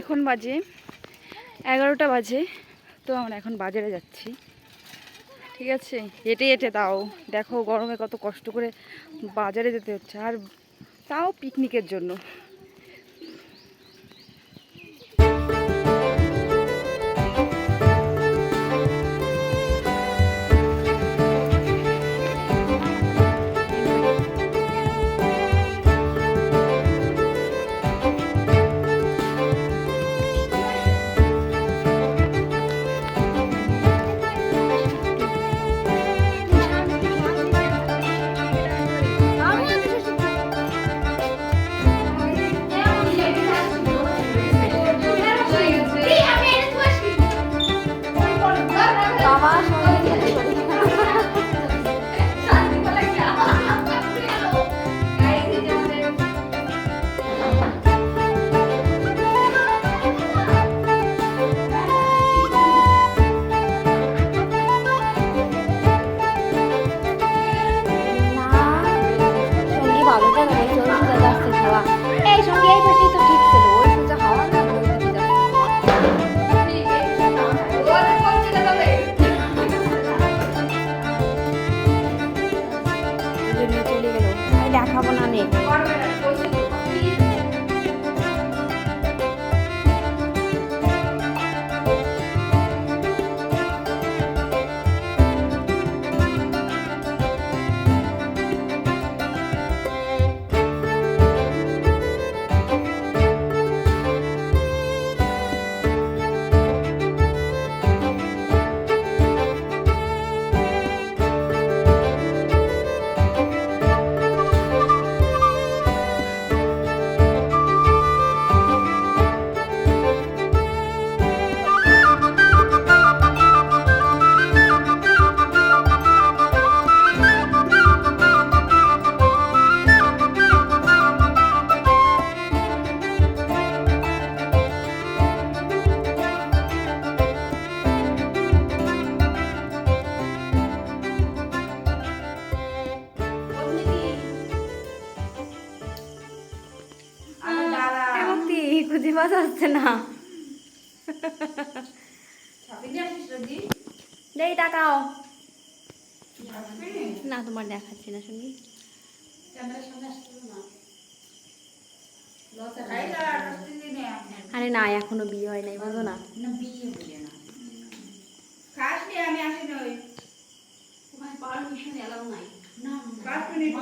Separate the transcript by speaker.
Speaker 1: এখন বাজে এগারোটা বাজে, তো আমরা এখন বাজারে যাচ্ছি। ঠিক আছে? হেঁটে হেঁটে তাও। দেখো গরমে কত কষ্ট করে বাজারে যেতে হচ্ছে। আর তাও পিকনিকের জন্য।
Speaker 2: দেখাবো না নে খুঁজে পাওয়া যাচ্ছে না দেই টাকাও না তোমার দেখাচ্ছি না শুনি আরে না এখনও বিয়ে হয় নাই বুঝো না
Speaker 1: আমি আসি নই
Speaker 2: পারমিশন এলাও নাই
Speaker 1: পাঁচ মিনিট